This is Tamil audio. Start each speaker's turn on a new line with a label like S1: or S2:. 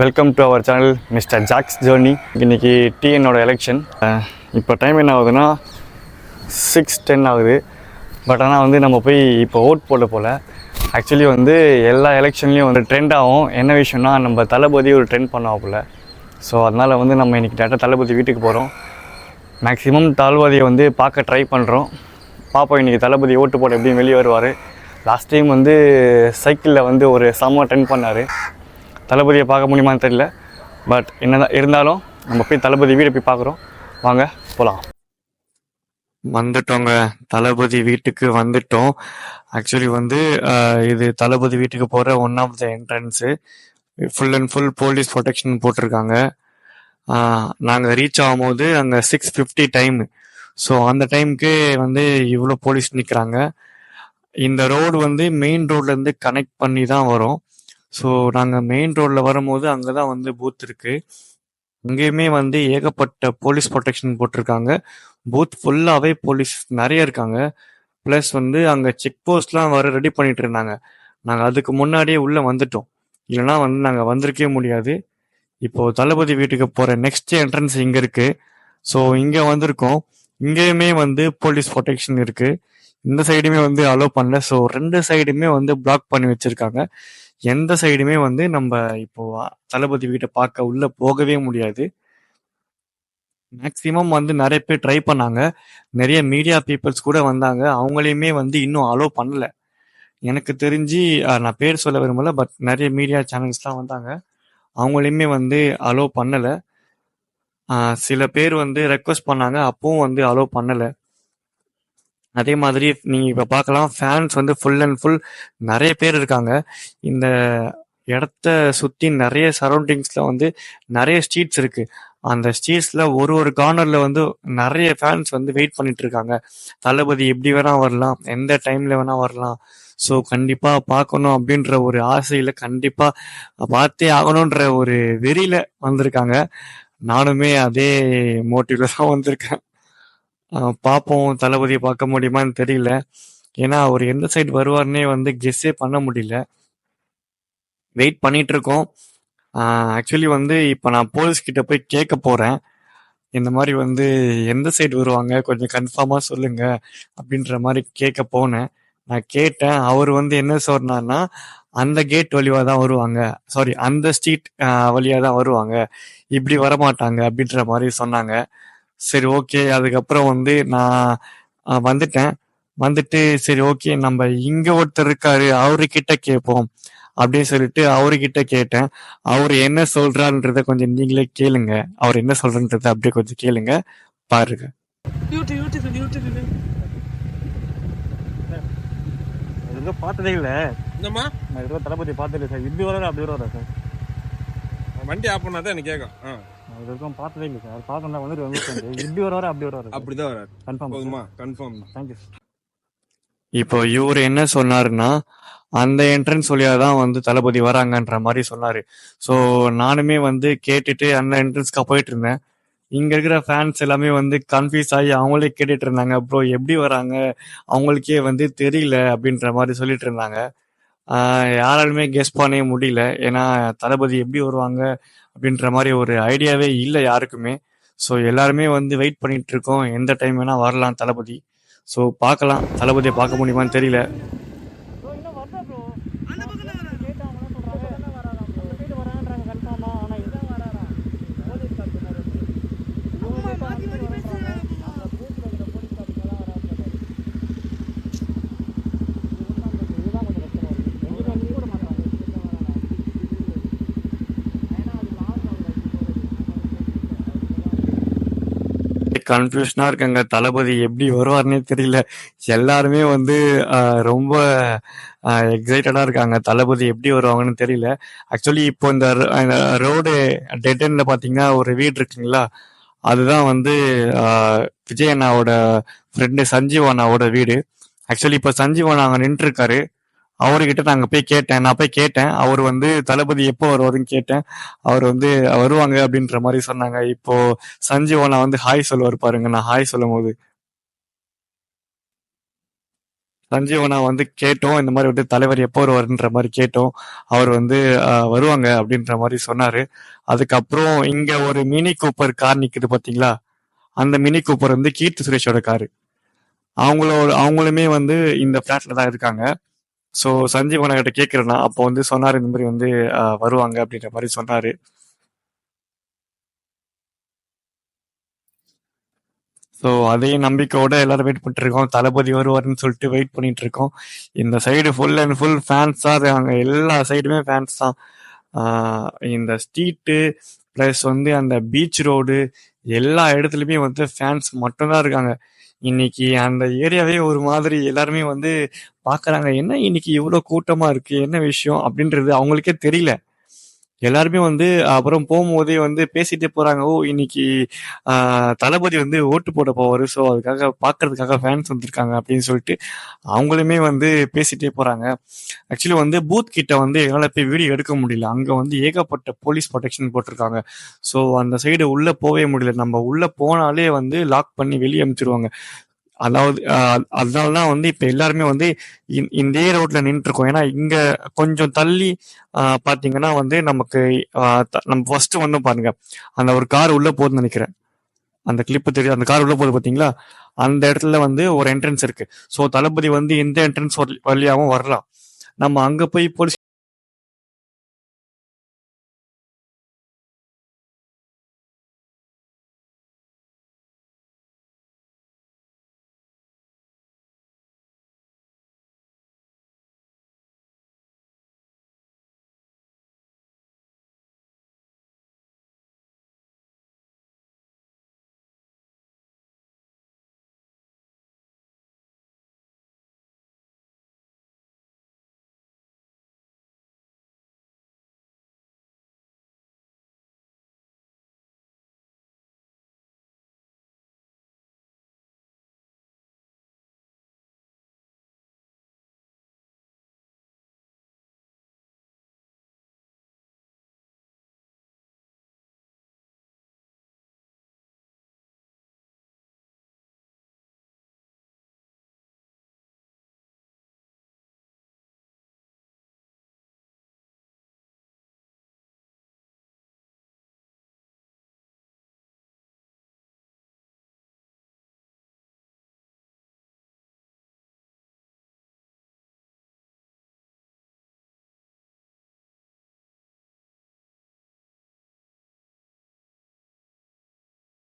S1: Welcome to our channel mister Jack's journey இன்றைக்கி டிஎன்னோட எலெக்ஷன் இப்போ டைம் என்ன ஆகுதுன்னா சிக்ஸ் டென் ஆகுது. பட் ஆனால் வந்து நம்ம போய் இப்போ ஓட் போட போல். ஆக்சுவலி வந்து எல்லா எலெக்ஷன்லேயும் வந்து ட்ரெண்ட் ஆகும். என்ன விஷயம்னா நம்ம தளபதி ஒரு ட்ரெண்ட் பண்ணுவாப்புல ஸோ அதனால் வந்து நம்ம இன்றைக்கி டேரெக்டாக தளபதி வீட்டுக்கு போகிறோம் மேக்ஸிமம் தளபதியை வந்து பார்க்க ட்ரை பண்ணுறோம் பார்ப்போம் இன்றைக்கி தளபதி ஓட்டு போட எப்படியும் வெளியே வருவார். லாஸ்ட் டைம் வந்து சைக்கிளில் வந்து ஒரு செம்ம ட்ரெண்ட் பண்ணார். தளபதியை பார்க்க முடியுமான்னு தெரியல. பட் என்னதான் இருந்தாலும் நம்ம போய் தளபதி வீடை போய் பார்க்குறோம். வாங்க போகலாம் வந்துட்டோங்க. தளபதி வீட்டுக்கு வந்துட்டோம். ஆக்சுவலி வந்து இது தளபதி வீட்டுக்கு போகிற one of the entrance full and full police protection போட்டிருக்காங்க. நாங்கள் ரீச் ஆகும்போது அங்கே சிக்ஸ் ஃபிஃப்டி டைம் ஸோ அந்த டைமுக்கு வந்து இவ்வளோ போலீஸ் நிற்கிறாங்க இந்த ரோடு வந்து மெயின் ரோட்லேருந்து கனெக்ட் பண்ணி தான் வரும். ஸோ நாங்கள் மெயின் ரோட்டில் வரும்போது அங்கே தான் வந்து பூத் இருக்கு. அங்கேயுமே வந்து ஏகப்பட்ட போலீஸ் ப்ரொடெக்ஷன் போட்டிருக்காங்க. பூத் ஃபுல்லாகவே போலீஸ் நிறைய இருக்காங்க. ப்ளஸ் வந்து அங்கே செக் போஸ்ட்லாம் வர ரெடி பண்ணிட்டு இருந்தாங்க. நாங்கள் அதுக்கு முன்னாடியே உள்ளே வந்துட்டோம். இல்லைன்னா வந்து நாங்கள் வந்திருக்கவே முடியாது. இப்போ தளபதி வீட்டுக்கு போகிற நெக்ஸ்ட் என்ட்ரன்ஸ் இங்கே இருக்குது ஸோ இங்கே வந்திருக்கோம். இங்கேயுமே வந்து போலீஸ் ப்ரொடெக்ஷன் இருக்குது இந்த சைடுமே வந்து அலோவ் பண்ணல. ஸோ ரெண்டு சைடுமே வந்து பிளாக் பண்ணி வச்சிருக்காங்க. எந்த சைடுமே வந்து நம்ம இப்போ தளபதி வீட்டை பார்க்க உள்ள போகவே முடியாது. மேக்ஸிமம் வந்து நிறைய பேர் ட்ரை பண்ணாங்க. நிறைய மீடியா பீப்புள்ஸ் கூட வந்தாங்க. அவங்களையுமே வந்து இன்னும் அலோவ் பண்ணல. எனக்கு தெரிஞ்சு நான் பேர் சொல்ல விரும்பல பட் நிறைய மீடியா சேனல்ஸ்லாம் வந்தாங்க. அவங்களையுமே வந்து அலோவ் பண்ணலை. சில பேர் வந்து ரெக்வஸ்ட் பண்ணாங்க. அப்பவும் வந்து அலோவ் பண்ணலை. அதே மாதிரி நீங்க இப்ப பார்க்கலாம் ஃபேன்ஸ் வந்து ஃபுல் அண்ட் ஃபுல் நிறைய பேர் இருக்காங்க. இந்த இடத்த சுத்தி நிறைய சரௌண்டிங்ஸ்ல வந்து நிறைய ஸ்ட்ரீட்ஸ் இருக்கு. அந்த ஸ்ட்ரீட்ஸ்ல ஒரு ஒரு கார்னர்ல வந்து நிறைய ஃபேன்ஸ் வந்து வெயிட் பண்ணிட்டு இருக்காங்க. தளபதி எப்படி வேணா வரலாம் எந்த டைம்ல வேணா வரலாம். ஸோ கண்டிப்பாக பார்க்கணும் அப்படின்ற ஒரு ஆசையில் கண்டிப்பாக பார்த்தே ஆகணுன்ற ஒரு வெறியில் வந்திருக்காங்க. நானுமே அதே மோட்டிவ்ல தான் வந்திருக்கேன். பார்ப்போம் தளபதியை பார்க்க முடியுமான்னு தெரியல. ஏன்னா அவர் எந்த சைடு வருவார்னே வந்து கெஸ்ஸே பண்ண முடியல. வெயிட் பண்ணிட்டு இருக்கோம் ஆக்சுவலி வந்து இப்போ நான் போலீஸ் கிட்ட போய் கேட்க போறேன். இந்த மாதிரி வந்து எந்த சைடு வருவாங்க? கொஞ்சம் கன்ஃபார்மா சொல்லுங்க அப்படின்ற மாதிரி கேட்க போனேன். நான் கேட்டேன் அவர் வந்து என்ன சொன்னார்னா அந்த கேட் வழியா தான் வருவாங்க. சாரி அந்த ஸ்ட்ரீட் வழியா தான் வருவாங்க. இப்படி வரமாட்டாங்க அப்படின்ற மாதிரி சொன்னாங்க. சரி ஓகே அதுக்கப்புறம் வந்து நான் வந்துட்டேன். வந்துட்டு சரி ஓகே நம்ம இங்க ஒருத்தர் இருக்காரு அவர்கிட்ட கேட்போம் அப்படின்னு சொல்லிட்டு அவர்கிட்ட கேட்டேன். அவர் என்ன சொல்றாருன்றத கொஞ்சம் நீங்களே கேளுங்க. அவர் என்ன சொல்றன்றத அப்படியே கொஞ்சம் கேளுங்க. பாருங்க. பார்த்ததே இல்ல.
S2: என்னம்மா?
S1: நான் இதுவரை தளபதி பார்த்ததே சார். இப்படி வர அப்படி வர சார்?
S2: வண்டி ஆஃப் பண்ணாதான் எனக்கு கேட்கும் ஆ.
S1: நான் இது வரைக்கும் பார்த்ததே இல்லை சார். பார்த்தோம்னா வந்துட்டு வந்து இப்படி வர அப்படி வர
S2: அப்படிதான் வராது
S1: கன்ஃபார்ம்
S2: போதுமா? கன்ஃபார்ம்
S1: தேங்க்யூ இப்போ இவர் என்ன சொன்னாருன்னா அந்த என்ட்ரன்ஸ் வழியா தான் வந்து தளபதி வராங்கன்ற மாதிரி சொன்னாரு. ஸோ நானுமே வந்து கேட்டுட்டு அந்த என்ட்ரன்ஸ்க்கு போயிட்டு இருந்தேன். இங்க இருக்கிற ஃபேன்ஸ் எல்லாமே வந்து கன்ஃபியூஸ் ஆகி அவங்களே கேட்டுட்டு இருந்தாங்க ப்ரோ எப்படி வராங்க? அவங்களுக்கே வந்து தெரியல அப்படின்ற மாதிரி சொல்லிட்டு இருந்தாங்க. யாராலுமே கெஸ் பண்ணவே முடியல. ஏன்னா தளபதி எப்படி வருவாங்க அப்படின்ற மாதிரி ஒரு ஐடியாவே இல்லை யாருக்குமே. ஸோ எல்லாருமே வந்து வெயிட் பண்ணிட்டு இருக்கோம். எந்த டைம் வேணா வரலாம் தளபதி. ஸோ பார்க்கலாம். தளபதியை பார்க்க முடியுமான்னு தெரியல. கன்ஃபியூஷனா இருக்காங்க. தளபதி எப்படி வருவார்னே தெரியல. எல்லாருமே வந்து ரொம்ப எக்ஸைட்டடா இருக்காங்க. தளபதி எப்படி வருவாங்கன்னு தெரியல. ஆக்சுவலி இப்போ இந்த ரோடு டெட் எண்ட்ல பாத்தீங்கன்னா ஒரு வீடு இருக்குங்களா? அதுதான் வந்து விஜய் அண்ணாவோட ஃப்ரெண்டு சஞ்சீவ் அண்ணாவோட வீடு. ஆக்சுவலி இப்போ சஞ்சீவ் அண்ணா அங்கே நின்று இருக்காரு அவர்கிட்ட நாங்கள் போய் கேட்டேன். நான் போய் கேட்டேன். அவர் வந்து தளபதி எப்போ வருவாருன்னு கேட்டேன். அவர் வந்து வருவாங்க அப்படின்ற மாதிரி சொன்னாங்க. இப்போ சஞ்சீவனா வந்து ஹாய் சொல்லுவார் பாருங்க. நான் ஹாய் சொல்லும் போது சஞ்சீவனா வந்து கேட்டோம். இந்த மாதிரி வந்து தலைவர் எப்போ வருவாருன்ற மாதிரி கேட்டோம். அவர் வந்து வருவாங்க அப்படின்ற மாதிரி சொன்னாரு. அதுக்கப்புறம் இங்க ஒரு மினி கூப்பர் கார் நிக்குது பாத்தீங்களா? அந்த மினி கூப்பர் வந்து கீர்த்தி சுரேஷோட காரு. அவங்களோட அவங்களுமே வந்து இந்த பிளாட்ல தான் இருக்காங்க. ஸோ சஞ்சீவனா கிட்ட கேட்குறேன்னா அப்போ வந்து சொன்னார் இந்த மாதிரி வந்து வருவாங்க அப்படின்ற மாதிரி சொன்னார். ஸோ அதே நம்பிக்கையோட எல்லாரும் வெயிட் பண்ணிட்டு இருக்கோம். தளபதி வருவாருன்னு சொல்லிட்டு வெயிட் பண்ணிட்டு இருக்கோம். இந்த side full and full fans தான் இருக்காங்க எல்லா சைடுமே ஃபேன்ஸ் தான். இந்த ஸ்ட்ரீட்டு ப்ளஸ் வந்து அந்த பீச் ரோடு எல்லா இடத்துலயுமே வந்து ஃபேன்ஸ் மட்டும்தான் இருக்காங்க. இன்னைக்கு அந்த ஏரியாவே ஒரு மாதிரி எல்லாருமே வந்து பாக்குறாங்க என்ன இன்னைக்கு இவ்வளவு கூட்டமா இருக்கு? என்ன விஷயம்? அப்படின்றது அவங்களுக்கே தெரியல. எல்லாருமே வந்து அப்புறம் போகும்போதே வந்து பேசிட்டே போறாங்க. ஓ இன்னைக்கு ஆஹ், தளபதி வந்து ஓட்டு போட போவாரு. ஸோ அதுக்காக பார்க்கறதுக்காக ஃபேன்ஸ் வந்திருக்காங்க அப்படின்னு சொல்லிட்டு அவங்களுமே வந்து பேசிட்டே போறாங்க. ஆக்சுவலி வந்து பூத் கிட்ட வந்து எங்களால் போய் வீடியோ எடுக்க முடியல. அங்க வந்து ஏகப்பட்ட போலீஸ் ப்ரொடெக்ஷன் போட்டிருக்காங்க. ஸோ அந்த சைடு உள்ள போகவே முடியல. நம்ம உள்ள போனாலே வந்து லாக் பண்ணி வெளியே அனுப்பிச்சிருவாங்க அதாவது அதனாலதான் அதனால தான் வந்து இப்ப எல்லாருமே வந்து இந்த- இந்த ரோட்ல நின்று இருக்கோம் ஏன்னா இங்க கொஞ்சம் தள்ளி ஆஹ், பாத்தீங்கன்னா வந்து நமக்கு ஆஹ், நம்ம ஃபர்ஸ்ட் வந்து பாருங்க அந்த ஒரு கார் உள்ள போகுதுன்னு நினைக்கிறேன். அந்த கிளிப் தெரியும் அந்த கார் உள்ள போகுது பாத்தீங்களா? அந்த இடத்துல வந்து ஒரு என்ட்ரன்ஸ் இருக்கு. ஸோ தளபதி வந்து எந்த என்ட்ரன்ஸ் வழியாவும் வரலாம். நம்ம அங்க போய் போலீஸ்